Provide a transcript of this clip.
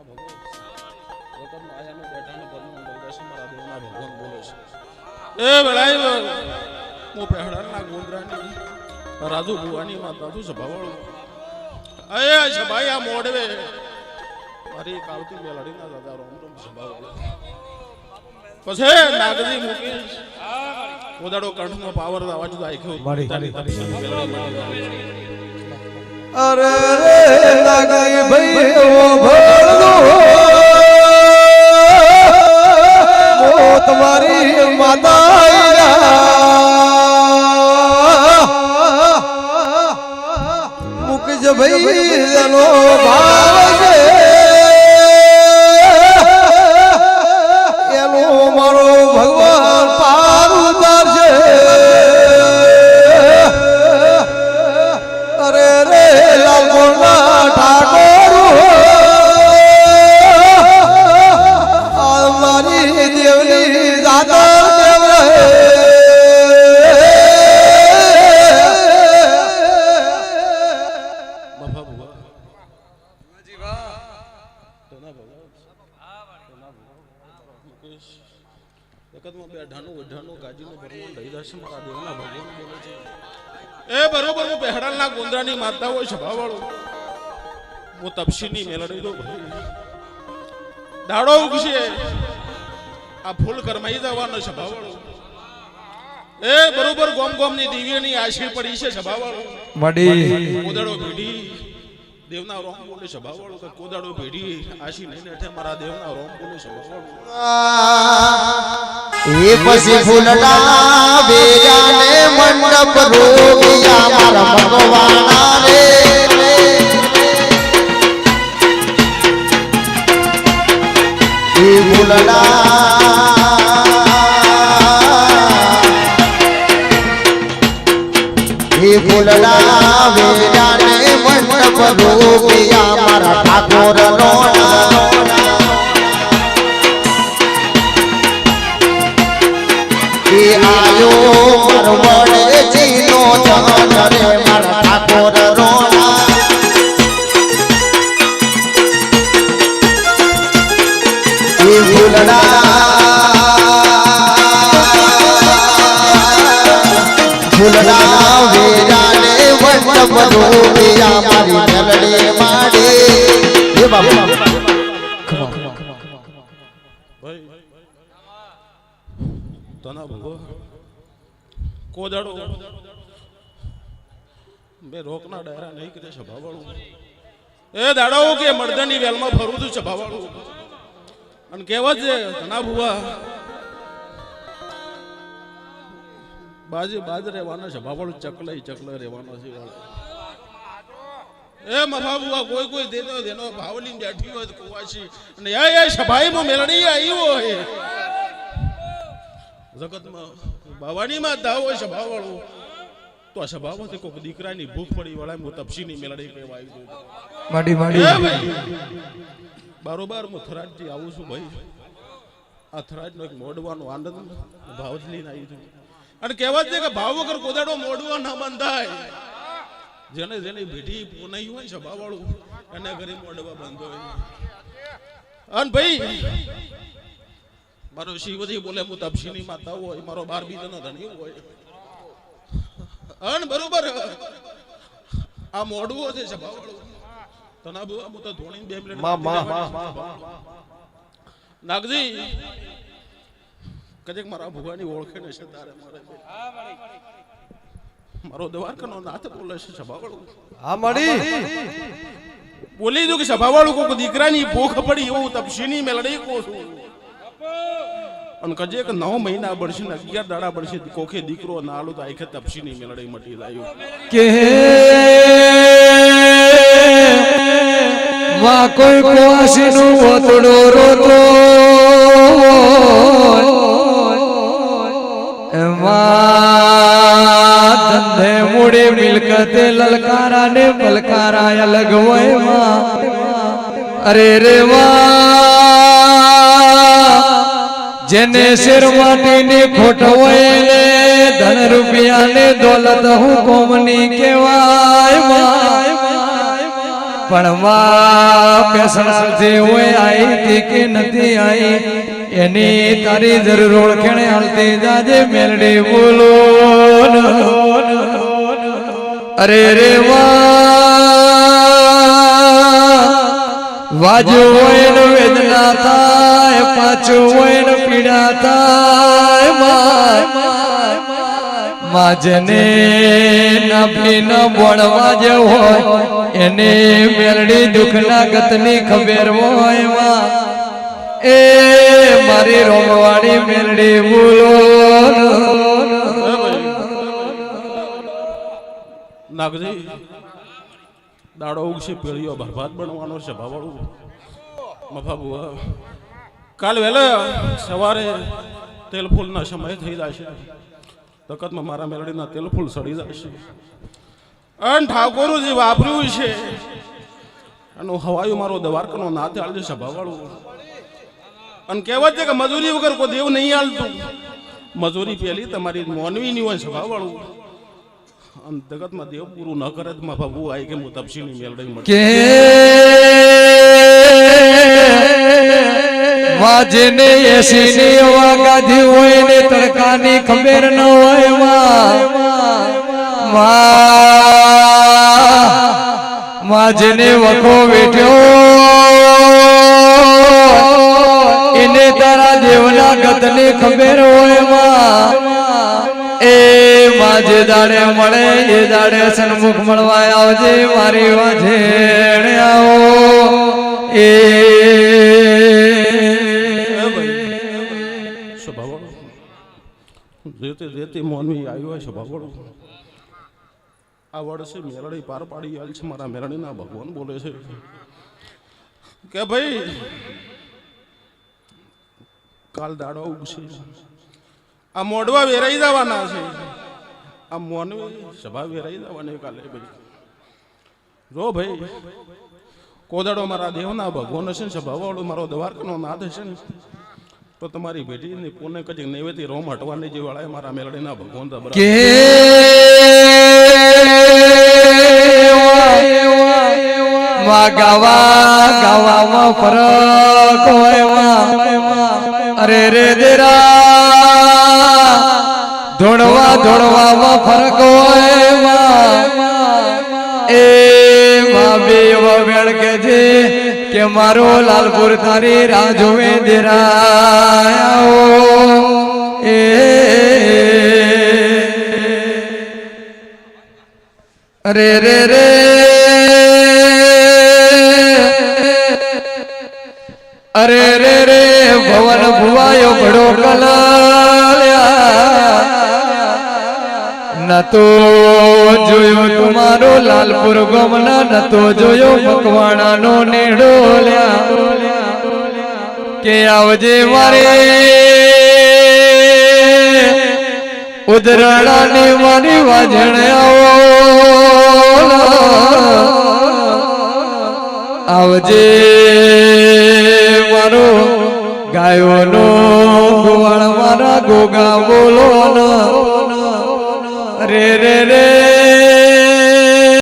ધના ભગવાન. વખત આયાનું બેઠાનું ઘરનું દર્શન મારા દેવના ભગવાન બોલે છે. એ વેળાએ હું પહેડાના ગોંદરાની રાજુ ભુવાની માતા તું સભાવાળું. અરે સભાઈ આ મોડવે મારી એક આવતી મેલડીના દાદા રોમ રોમ સભાવાળો. પછી નાગજી મુકેશ કોદાડો કંઠનો પાવર અવાજ તો આખ્યો અરે લાગે ભાઈ એવો ભરદો ગાજીનું ભગવાન બોલે છે. એ બરોબર હું પહેડાલના ગોંદરાની માતા હોય સભાવાળું. હું તપસીની મેલડી દો ભાઈ. દાડો ઉગશે. આ ફૂલ કરમાઈ જવાનો સભાવાળું. એ બરોબર ગોમ ગોમની દિવ્યની આશી પડી છે સભાવાળું. મડી ઉદડો ભીડી. દેવના રોમ બોલે સભાવાળું કે કોદાડો ભેડી. આશી નહીં નેઠે મારા દેવના રોમ બોલે સભાવાળું. એ પછી ફૂલડા બેજાને મંડપ રોગિયા મારા ભગવાના રે. એ ફૂલડા એ ફૂલડા બેજાને મંડપ રોગિયા મારા ઠાકોર રોણા એ આયો પરવડે જીનો જન રે મારા ઠાકોર રોણા. એ ફૂલડા ફૂલડા વેરાને વંડપ રોપિયા મારી મેલડી માડે. એ બાબા તના બે રોકના ડાયરા નહીં કરે સભાવાળું. એ દાડાઓ કે મર્દની વેલમાં ફરું છું સભાવાળું. અને કહેવત છે તના ભુવા. બાજુ બાજ રહેવાનો સભાવાળું ચકલાઈ ચકલા રહેવાનો છે એ મફા બુઆ કોઈ કોઈ દેતો, દેનો ભાવલી બેઠી હોય કુવાસી અને એ સભાઈમાં સભાઈ આવી હોય. જગતમાં બાવાની માં દાવ હોય સભા વાળું તો સભામાંથી કોઈક દીકરાની ભૂખ પડી વાળા હું તપસીની મેલડી કહેવા આવી ગયો મડી એ બારોબાર હું થરાજથી આવું છું ભાઈ. આ થરાજનો એક મોડવાનો આનંદ ભાવ જ લઈને આવી છું. અને કહેવત છે કે ભાવ વગર કોદાડો મોડવા ના બંધાય. જેને જેની ભેટી પોનાઈ હોય સભા વાળું એને ઘરે મોડવા બંધ હોય. અને ભાઈ મારો શિવજી બોલે હું તપસીની માતા હોય મારો બાર બીજાનો ધણી હોય. અન બરોબર. આ મોડવું છે સભા તના બુ હું તો ધોણી બે મિનિટમાં માં નાગજી કદેક મારા ભુવાની ઓળખે ને છે તારે મારે. મારો દ્વારકાનો નાથ બોલે છે સભાવાળું. હા મળી. બોલી દઉં કે સભાવાળું કોઈક દીકરાની ભૂખ પડી એવું તપસીની મેલડી કો છું. અને કજે કે નવ મહિના બળશે ને અગિયાર દાડા બળશે, કોખે દીકરો ના તો આખે તપસી નહીં મેળડી મટી લાયો કે વા કોઈ કુવાસીનું ઓતડો રોતો. ધંધે મૂડે મિલકતે લલકારા ને પલકારા અલગ હોય અરે રે માં. જેને શેરવાની ની ખોટ હોય ને ધન રૂપિયા ને દોલત હું કોમની કહેવાયમાં પણ પેસણા પેસણાથી હોય આવી કે નથી આવી એની તારી જરૂર ઓળખેણે હાલતી જાજે મેલડી બોલો અરે રે વા વાજો હોય ને વેદના થાય પાછું વૈન પીડા થાય માજને નભી ન બોણવા જે હોય, એને મેરડી દુઃખના ગતની ખબર હોય એ મારી રોમવાડી મેરડી બોલો નાગજી. દાડો ઉગશે પેળીઓ બરબાદ બનવાનો છે ભાવાળું મફાબુ કાલ વહેલા સવારે તેલ ફૂલના સમય થઈ જશે. તકતમાં મારા મેલડીના તેલ ફૂલ સડી જશે. અન ઠાકોરજી વાપર્યું છે. એનું હવાયું મારો દવારકાનો નાતે આલજે સભાવાળું અને કહેવત છે કે મજૂરી વગર કોઈ દેવ નહીં હાલતું મજૂરી પેલી તમારી મોનવીની હોય સભાવાળું અને જગતમાં દેવ પૂરું ન કરે તો બાબુ આય કે હું તપસીની મેલડી મળે? કે વાજને એસી ની હવા ગાધી હોય ને તડકાની ખબર ન હોયમાં. વાજને વખો વેઠ્યો. દાડે મળે, એ દાડે સન્મુખ મળવા આવજે મારી વાજેણ આવો. એ રેતે જેતે મોનવી આવ્યો છે ભગવાન આ વર્ષે મેલડી પાર પાડી આલ છે, મારા મેલડીના ભગવાન બોલે છે. કે ભાઈ, કાલ દાડો ઉગશે. આ મોડવા વેરાઈ જવાના છે. આ મોનવી સભા વેરાઈ જવાની કાલે ભાઈ જો ભાઈ કોદાડો મારા દેવના ભગવાન હશે ને સભાવાળો મારો દ્વારકાનો નાથ હશે ને, તો તમારી ભેટીની પુણે કદી નૈવેતી રોમ હટવાની જે વાળા મારા મેલડીના ભગવાન કે ગવા ગાવા ગાવામાં ફરક હોય અરે રે દેરા ધોળવા ધોળવામાં ફરક હોયમાં એ બે એવો કે છે કે મારો લાલપુર તારી રાહ જોવે દેરાયો. એ અરે રે રે. અરે રે રે ભવન ભુવાયો ભડો કલાલ્યા ન તો જોયો તમારો લાલપુર ગમના નતો જોયો મકવાણા નો નેડો કે આવજે મારે ઉદરાણાની મારી વાજણ આવો. આવજે મારો ગાયોનો ગોવાળ મારા ગોગા બોલો re